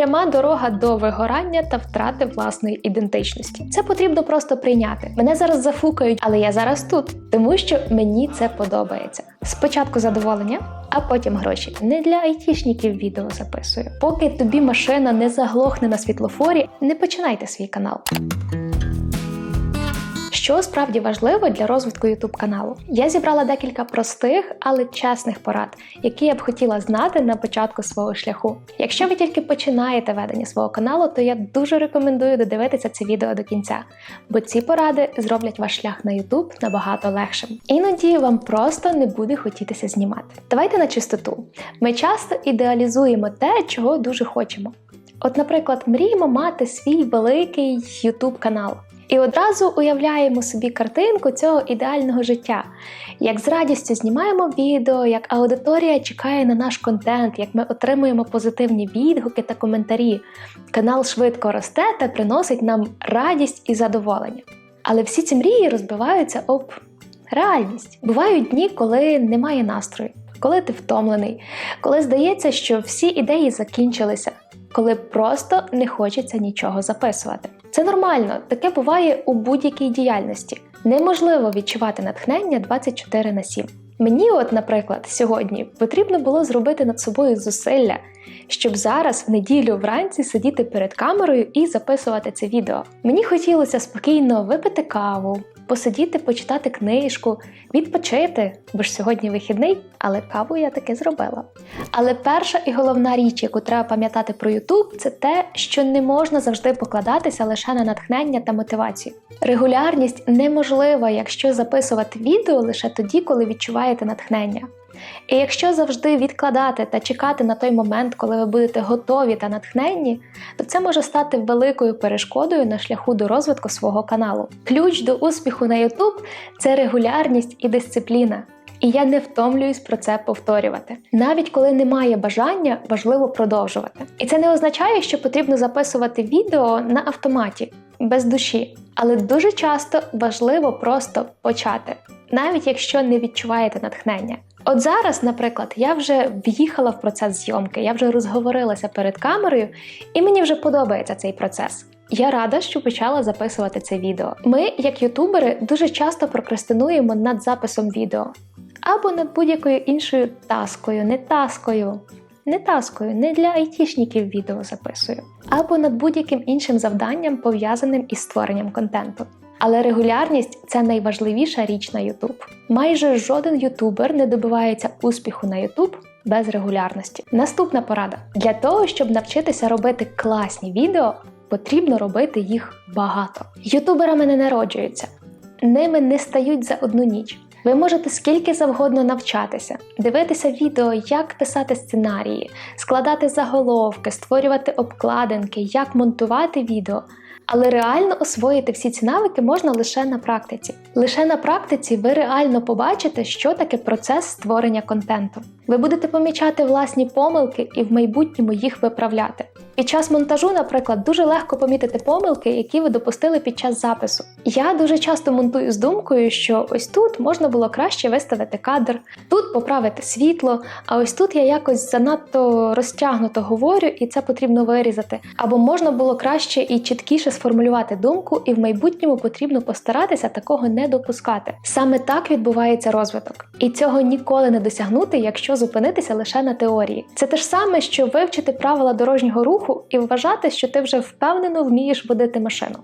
пряма дорога до вигорання та втрати власної ідентичності. Це потрібно просто прийняти. Мене зараз зафукають, але я зараз тут, тому що мені це подобається. Спочатку задоволення, а потім гроші. Не для айтішників відео записую. Поки тобі машина не заглохне на світлофорі, не починайте свій канал. Що справді важливо для розвитку YouTube каналу? Я зібрала декілька простих, але чесних порад, які я б хотіла знати на початку свого шляху. Якщо ви тільки починаєте ведення свого каналу, то я дуже рекомендую додивитися це відео до кінця, бо ці поради зроблять ваш шлях на YouTube набагато легшим. Іноді вам просто не буде хотітися знімати. Давайте на чистоту. Ми часто ідеалізуємо те, чого дуже хочемо. От, наприклад, мріємо мати свій великий YouTube канал. І одразу уявляємо собі картинку цього ідеального життя, як з радістю знімаємо відео, як аудиторія чекає на наш контент, як ми отримуємо позитивні відгуки та коментарі. Канал швидко росте та приносить нам радість і задоволення. Але всі ці мрії розбиваються об реальність. Бувають дні, коли немає настрою, коли ти втомлений, коли здається, що всі ідеї закінчилися, коли просто не хочеться нічого записувати. Це нормально, таке буває у будь-якій діяльності. Неможливо відчувати натхнення 24 на 7. Мені, от, наприклад, сьогодні потрібно було зробити над собою зусилля, щоб зараз в неділю вранці сидіти перед камерою і записувати це відео. Мені хотілося спокійно випити каву, посидіти, почитати книжку, відпочити, бо ж сьогодні вихідний, але каву я таки зробила. Але перша і головна річ, яку треба пам'ятати про YouTube, це те, що не можна завжди покладатися лише на натхнення та мотивацію. Регулярність неможлива, якщо записувати відео лише тоді, коли відчуваєте натхнення. І якщо завжди відкладати та чекати на той момент, коли ви будете готові та натхненні, то це може стати великою перешкодою на шляху до розвитку свого каналу. Ключ до успіху на YouTube – це регулярність і дисципліна. І я не втомлююсь про це повторювати. Навіть коли немає бажання, важливо продовжувати. І це не означає, що потрібно записувати відео на автоматі, без душі. Але дуже часто важливо просто почати, навіть якщо не відчуваєте натхнення. От зараз, наприклад, я вже в'їхала в процес зйомки, я вже розговорилася перед камерою, і мені вже подобається цей процес. Я рада, що почала записувати це відео. Ми, як ютубери, дуже часто прокрастинуємо над записом відео або над будь-якою іншою таскою, не таскою. Не таскою, не для айтішників відео записую, або над будь-яким іншим завданням, пов'язаним із створенням контенту. Але регулярність це найважливіша річ на YouTube. Майже жоден ютубер не добивається успіху на YouTube без регулярності. Наступна порада: для того, щоб навчитися робити класні відео, потрібно робити їх багато. Ютуберами не народжуються, ними не стають за одну ніч. Ви можете скільки завгодно навчатися, дивитися відео, як писати сценарії, складати заголовки, створювати обкладинки, як монтувати відео. Але реально освоїти всі ці навики можна лише на практиці. Лише на практиці ви реально побачите, що таке процес створення контенту. Ви будете помічати власні помилки і в майбутньому їх виправляти. Під час монтажу, наприклад, дуже легко помітити помилки, які ви допустили під час запису. Я дуже часто монтую з думкою, що ось тут можна було краще виставити кадр, тут поправити світло, а ось тут я якось занадто розтягнуто говорю, і це потрібно вирізати. Або можна було краще і чіткіше сформулювати думку, і в майбутньому потрібно постаратися такого не допускати. Саме так відбувається розвиток, і цього ніколи не досягнути, якщо зупинитися лише на теорії. Це те ж саме, що вивчити правила дорожнього руху і вважати, що ти вже впевнено вмієш водити машину.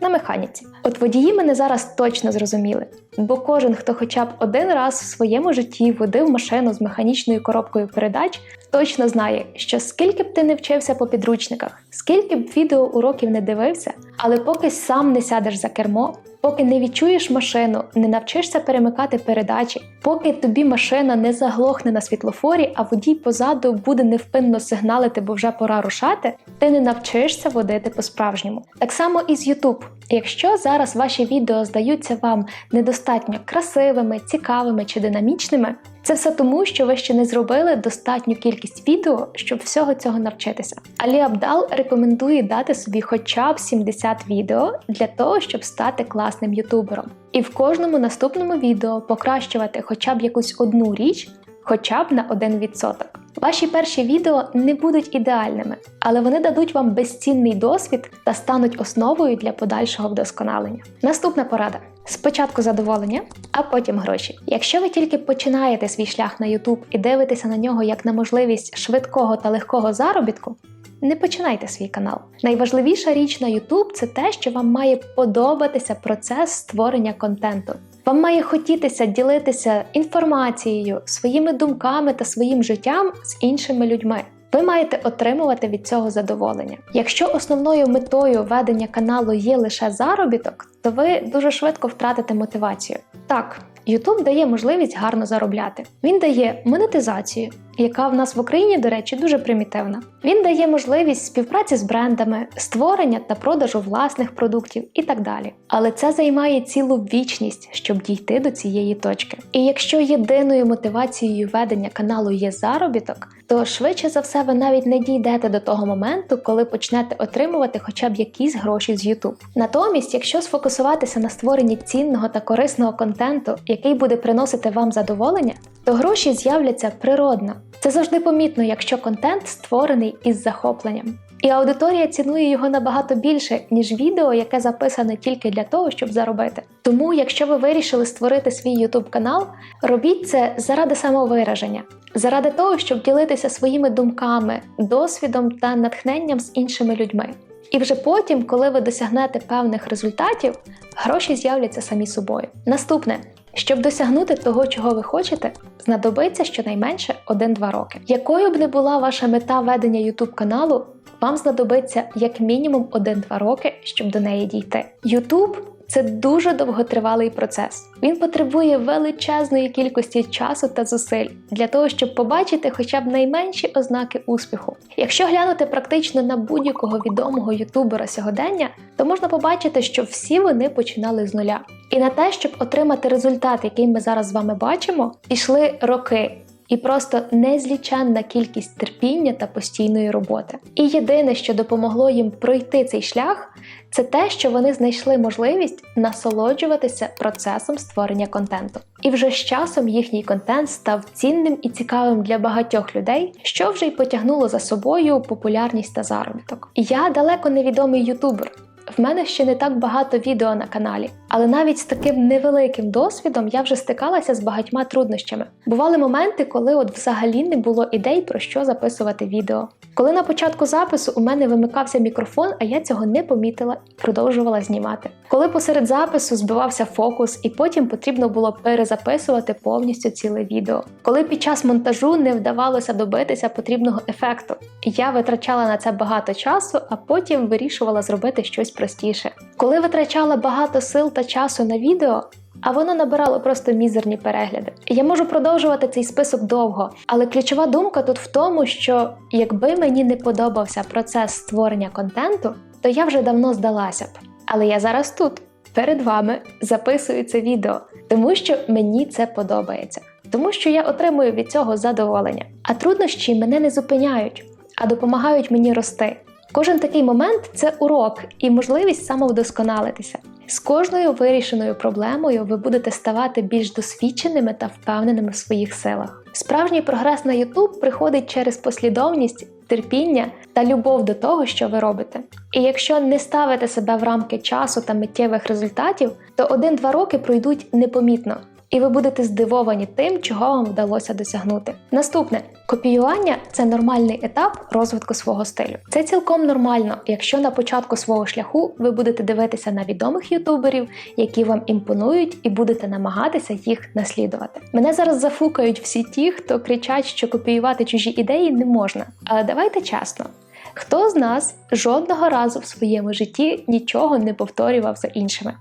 На механіці. От водії мене зараз точно зрозуміли, бо кожен, хто хоча б один раз в своєму житті водив машину з механічною коробкою передач, точно знає, що скільки б ти не вчився по підручниках, скільки б відеоуроків не дивився, але поки сам не сядеш за кермо, поки не відчуєш машину, не навчишся перемикати передачі, поки тобі машина не заглохне на світлофорі, а водій позаду буде невпинно сигналити, бо вже пора рушати, ти не навчишся водити по-справжньому. Так само і з YouTube. Якщо зараз ваші відео здаються вам недостатньо красивими, цікавими чи динамічними, це все тому, що ви ще не зробили достатню кількість відео, щоб всього цього навчитися. Алі Абдал рекомендує дати собі хоча б 70 відео для того, щоб стати класним ютубером. І в кожному наступному відео покращувати хоча б якусь одну річ, хоча б на 1%. Ваші перші відео не будуть ідеальними, але вони дадуть вам безцінний досвід та стануть основою для подальшого вдосконалення. Наступна порада: спочатку задоволення, а потім гроші. Якщо ви тільки починаєте свій шлях на YouTube і дивитеся на нього як на можливість швидкого та легкого заробітку. Не починайте свій канал. Найважливіша річ на YouTube – це те, що вам має подобатися процес створення контенту. Вам має хотітися ділитися інформацією, своїми думками та своїм життям з іншими людьми. Ви маєте отримувати від цього задоволення. Якщо основною метою ведення каналу є лише заробіток, то ви дуже швидко втратите мотивацію. Так, YouTube дає можливість гарно заробляти. Він дає монетизацію, яка в нас в Україні, до речі, дуже примітивна. Він дає можливість співпраці з брендами, створення та продажу власних продуктів і так далі. Але це займає цілу вічність, щоб дійти до цієї точки. І якщо єдиною мотивацією ведення каналу є заробіток, то швидше за все ви навіть не дійдете до того моменту, коли почнете отримувати хоча б якісь гроші з YouTube. Натомість, якщо сфокусуватися на створенні цінного та корисного контенту, який буде приносити вам задоволення, то гроші з'являться природно. Це завжди помітно, якщо контент створений із захопленням. І аудиторія цінує його набагато більше, ніж відео, яке записане тільки для того, щоб заробити. Тому, якщо ви вирішили створити свій YouTube канал, робіть це заради самовираження, заради того, щоб ділитися своїми думками, досвідом та натхненням з іншими людьми. І вже потім, коли ви досягнете певних результатів, гроші з'являться самі собою. Наступне. Щоб досягнути того, чого ви хочете, знадобиться щонайменше 1-2 роки. Якою б не була ваша мета ведення YouTube каналу, вам знадобиться як мінімум 1-2 роки, щоб до неї дійти. YouTube це дуже довготривалий процес. Він потребує величезної кількості часу та зусиль для того, щоб побачити хоча б найменші ознаки успіху. Якщо глянути практично на будь-якого відомого ютубера сьогодення, то можна побачити, що всі вони починали з нуля. І на те, щоб отримати результат, який ми зараз з вами бачимо, пішли роки. І просто незліченна кількість терпіння та постійної роботи. І єдине, що допомогло їм пройти цей шлях, це те, що вони знайшли можливість насолоджуватися процесом створення контенту. І вже з часом їхній контент став цінним і цікавим для багатьох людей, що вже й потягнуло за собою популярність та заробіток. Я далеко не відомий ютубер. В мене ще не так багато відео на каналі, але навіть з таким невеликим досвідом я вже стикалася з багатьма труднощами. Бували моменти, коли от взагалі не було ідей про що записувати відео. Коли на початку запису у мене вимикався мікрофон, а я цього не помітила і продовжувала знімати. Коли посеред запису збивався фокус, і потім потрібно було перезаписувати повністю ціле відео. Коли під час монтажу не вдавалося добитися потрібного ефекту, я витрачала на це багато часу, а потім вирішувала зробити щось простіше. Коли витрачала багато сил та часу на відео, а воно набирало просто мізерні перегляди. Я можу продовжувати цей список довго, але ключова думка тут в тому, що якби мені не подобався процес створення контенту, то я вже давно здалася б. Але я зараз тут, перед вами, записую це відео, тому що мені це подобається, тому що я отримую від цього задоволення. А труднощі мене не зупиняють, а допомагають мені рости. Кожен такий момент це урок і можливість самовдосконалитися. З кожною вирішеною проблемою ви будете ставати більш досвідченими та впевненими в своїх силах. Справжній прогрес на YouTube приходить через послідовність, терпіння та любов до того, що ви робите. І якщо не ставите себе в рамки часу та миттєвих результатів, то 1-2 роки пройдуть непомітно. І ви будете здивовані тим, чого вам вдалося досягнути. Наступне копіювання це нормальний етап розвитку свого стилю. Це цілком нормально, якщо на початку свого шляху ви будете дивитися на відомих ютуберів, які вам імпонують, і будете намагатися їх наслідувати. Мене зараз зафукають всі ті, хто кричать, що копіювати чужі ідеї не можна. Але давайте чесно. Хто з нас жодного разу в своєму житті нічого не повторював за іншими?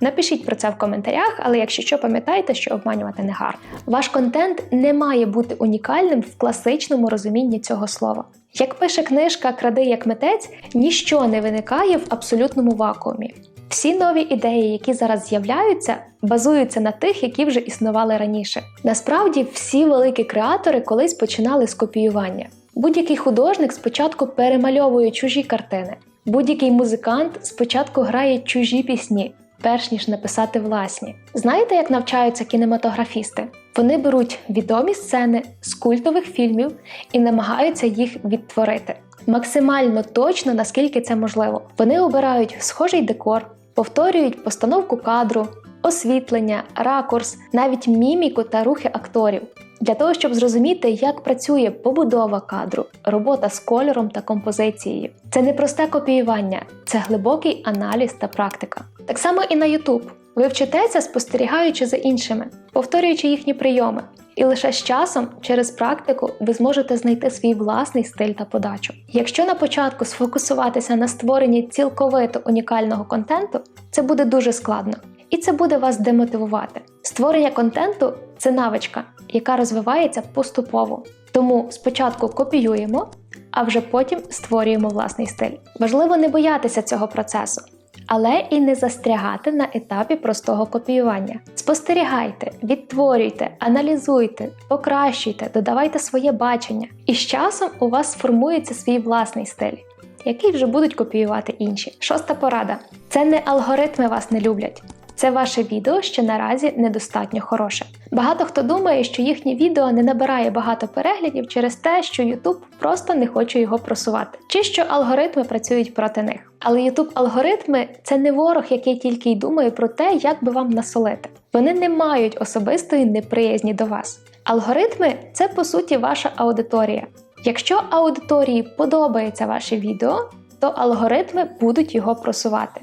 Напишіть про це в коментарях, але якщо що, пам'ятайте, що обманювати не гарно. Ваш контент не має бути унікальним в класичному розумінні цього слова. Як пише книжка Кради як митець, ніщо не виникає в абсолютному вакуумі. Всі нові ідеї, які зараз з'являються, базуються на тих, які вже існували раніше. Насправді, всі великі креатори колись починали з копіювання. Будь-який художник спочатку перемальовує чужі картини, будь-який музикант спочатку грає чужі пісні. Перш ніж написати власні. Знаєте, як навчаються кінематографісти? Вони беруть відомі сцени з культових фільмів і намагаються їх відтворити максимально точно, наскільки це можливо. Вони обирають схожий декор, повторюють постановку кадру, освітлення, ракурс, навіть міміку та рухи акторів. Для того, щоб зрозуміти, як працює побудова кадру, робота з кольором та композицією. Це не просте копіювання, це глибокий аналіз та практика. Так само і на YouTube. Ви вчитеся, спостерігаючи за іншими, повторюючи їхні прийоми. І лише з часом, через практику, ви зможете знайти свій власний стиль та подачу. Якщо на початку сфокусуватися на створенні цілковито унікального контенту, це буде дуже складно, і це буде вас демотивувати. Створення контенту це навичка, яка розвивається поступово. Тому спочатку копіюємо, а вже потім створюємо власний стиль. Важливо не боятися цього процесу але і не застрягати на етапі простого копіювання. Спостерігайте, відтворюйте, аналізуйте, покращуйте, додавайте своє бачення, і з часом у вас сформується свій власний стиль. Який вже будуть копіювати інші. Шоста порада: це не алгоритми вас не люблять, це ваше відео ще наразі недостатньо хороше. Багато хто думає, що їхнє відео не набирає багато переглядів через те, що YouTube просто не хоче його просувати, чи що алгоритми працюють проти них. Але YouTube алгоритми це не ворог, який тільки й думає про те, як би вам насолити. Вони не мають особистої неприязні до вас. Алгоритми це по суті ваша аудиторія. Якщо аудиторії подобається ваше відео, то алгоритми будуть його просувати.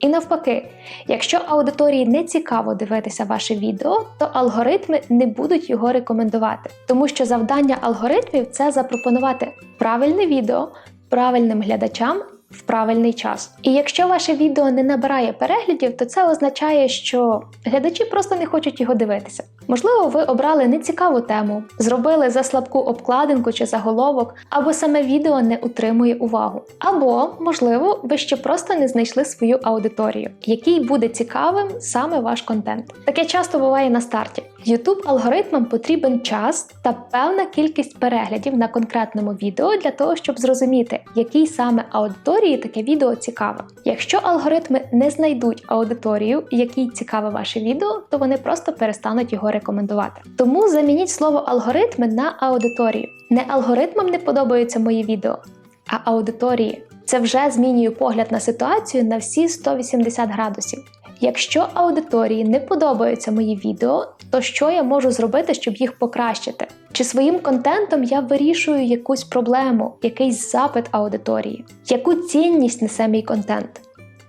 І навпаки, якщо аудиторії не цікаво дивитися ваше відео, то алгоритми не будуть його рекомендувати, тому що завдання алгоритмів це запропонувати правильне відео правильним глядачам в правильний час. І якщо ваше відео не набирає переглядів, то це означає, що глядачі просто не хочуть його дивитися. Можливо, ви обрали нецікаву тему, зробили за слабку обкладинку чи заголовок, або саме відео не утримує увагу. Або, можливо, ви ще просто не знайшли свою аудиторію, якій буде цікавим саме ваш контент. Таке часто буває на старті. YouTube алгоритмам потрібен час та певна кількість переглядів на конкретному відео для того, щоб зрозуміти, якій саме аудиторії таке відео цікаве. Якщо алгоритми не знайдуть аудиторію, якій цікаве ваше відео, то вони просто перестануть його рекомендувати. Тому замініть слово алгоритми на аудиторію. Не алгоритмам не подобаються мої відео, а аудиторії. Це вже змінює погляд на ситуацію на всі 180 градусів. Якщо аудиторії не подобаються мої відео, то що я можу зробити, щоб їх покращити? Чи своїм контентом я вирішую якусь проблему, якийсь запит аудиторії? Яку цінність несе мій контент?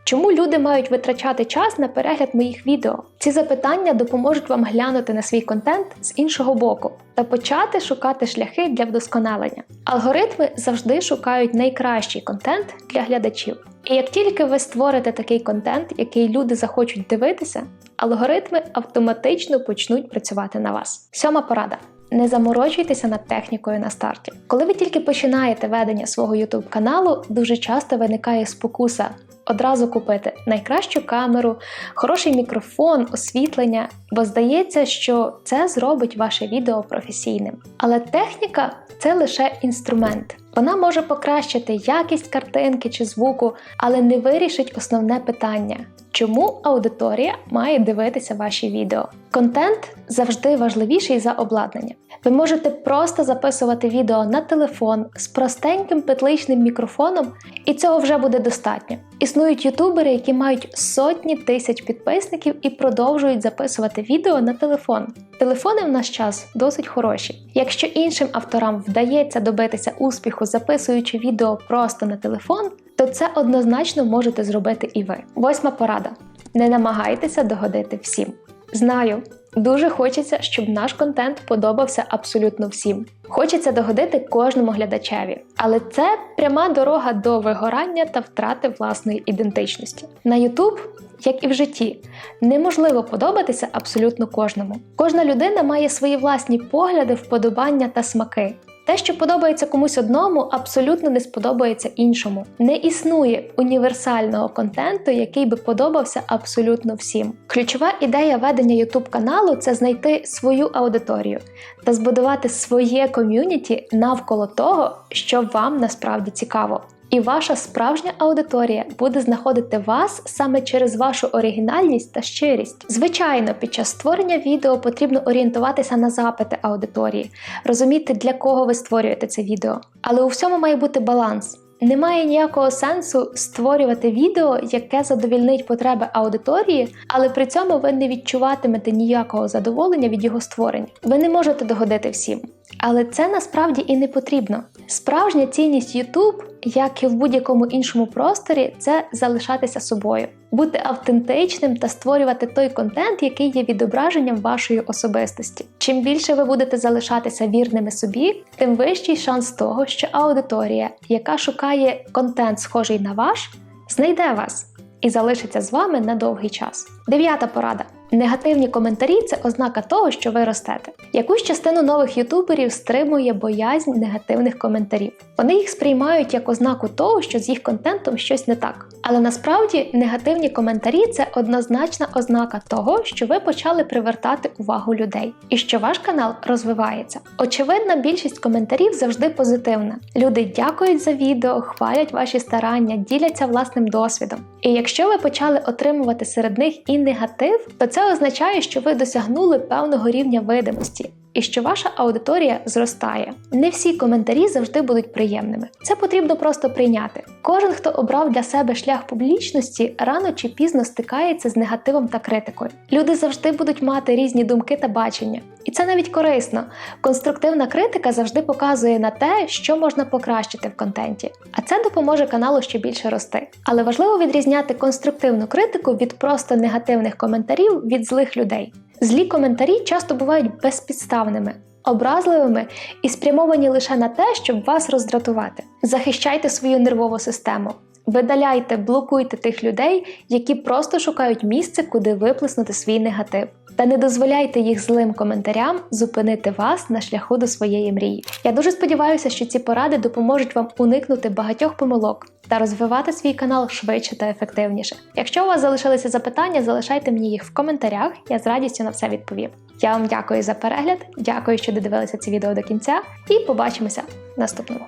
Чому люди мають витрачати час на перегляд моїх відео? Ці запитання допоможуть вам глянути на свій контент з іншого боку та почати шукати шляхи для вдосконалення. Алгоритми завжди шукають найкращий контент для глядачів. І як тільки ви створите такий контент, який люди захочуть дивитися, алгоритми автоматично почнуть працювати на вас. Сьома порада. Не заморочуйтеся над технікою на старті. Коли ви тільки починаєте ведення свого YouTube каналу, дуже часто виникає спокуса одразу купити найкращу камеру, хороший мікрофон, освітлення, бо здається, що це зробить ваше відео професійним. Але техніка це лише інструмент. Вона може покращити якість картинки чи звуку, але не вирішить основне питання. Чому аудиторія має дивитися ваші відео? Контент завжди важливіший за обладнання. Ви можете просто записувати відео на телефон з простеньким петличним мікрофоном, і цього вже буде достатньо. Існують ютубери, які мають сотні тисяч підписників і продовжують записувати відео на телефон. Телефони в наш час досить хороші. Якщо іншим авторам вдається добитися успіху, записуючи відео просто на телефон, то це однозначно можете зробити і ви. Восьма порада: не намагайтеся догодити всім. Знаю, дуже хочеться, щоб наш контент подобався абсолютно всім. Хочеться догодити кожному глядачеві, але це пряма дорога до вигорання та втрати власної ідентичності. На YouTube, як і в житті, неможливо подобатися абсолютно кожному. Кожна людина має свої власні погляди, вподобання та смаки. Те, що подобається комусь одному, абсолютно не сподобається іншому. Не існує універсального контенту, який би подобався абсолютно всім. Ключова ідея ведення YouTube каналу це знайти свою аудиторію та збудувати своє ком'юніті навколо того, що вам насправді цікаво. І ваша справжня аудиторія буде знаходити вас саме через вашу оригінальність та щирість. Звичайно, під час створення відео потрібно орієнтуватися на запити аудиторії, розуміти, для кого ви створюєте це відео. Але у всьому має бути баланс. Немає ніякого сенсу створювати відео, яке задовільнить потреби аудиторії, але при цьому ви не відчуватимете ніякого задоволення від його створення. Ви не можете догодити всім. Але це насправді і не потрібно. Справжня цінність YouTube, як і в будь-якому іншому просторі, це залишатися собою, бути автентичним та створювати той контент, який є відображенням вашої особистості. Чим більше ви будете залишатися вірними собі, тим вищий шанс того, що аудиторія, яка шукає контент, схожий на ваш, знайде вас і залишиться з вами на довгий час. Дев'ята порада. Негативні коментарі це ознака того, що ви ростете. Якусь частину нових ютуберів стримує боязнь негативних коментарів. Вони їх сприймають як ознаку того, що з їх контентом щось не так. Але насправді негативні коментарі це однозначна ознака того, що ви почали привертати увагу людей і що ваш канал розвивається. Очевидна більшість коментарів завжди позитивна. Люди дякують за відео, хвалять ваші старання, діляться власним досвідом. І якщо ви почали отримувати серед них і негатив, то це означає, що ви досягнули певного рівня видимості. І що ваша аудиторія зростає. Не всі коментарі завжди будуть приємними. Це потрібно просто прийняти. Кожен, хто обрав для себе шлях публічності, рано чи пізно стикається з негативом та критикою. Люди завжди будуть мати різні думки та бачення, і це навіть корисно. Конструктивна критика завжди показує на те, що можна покращити в контенті, а це допоможе каналу ще більше рости. Але важливо відрізняти конструктивну критику від просто негативних коментарів від злих людей. Злі коментарі часто бувають безпідставними, образливими і спрямовані лише на те, щоб вас роздратувати. Захищайте свою нервову систему. Видаляйте, блокуйте тих людей, які просто шукають місце, куди виплеснути свій негатив. Та не дозволяйте їх злим коментарям зупинити вас на шляху до своєї мрії. Я дуже сподіваюся, що ці поради допоможуть вам уникнути багатьох помилок та розвивати свій канал швидше та ефективніше. Якщо у вас залишилися запитання, залишайте мені їх в коментарях, я з радістю на все відповім. Я вам дякую за перегляд, дякую, що додивилися це відео до кінця, і побачимося в наступному.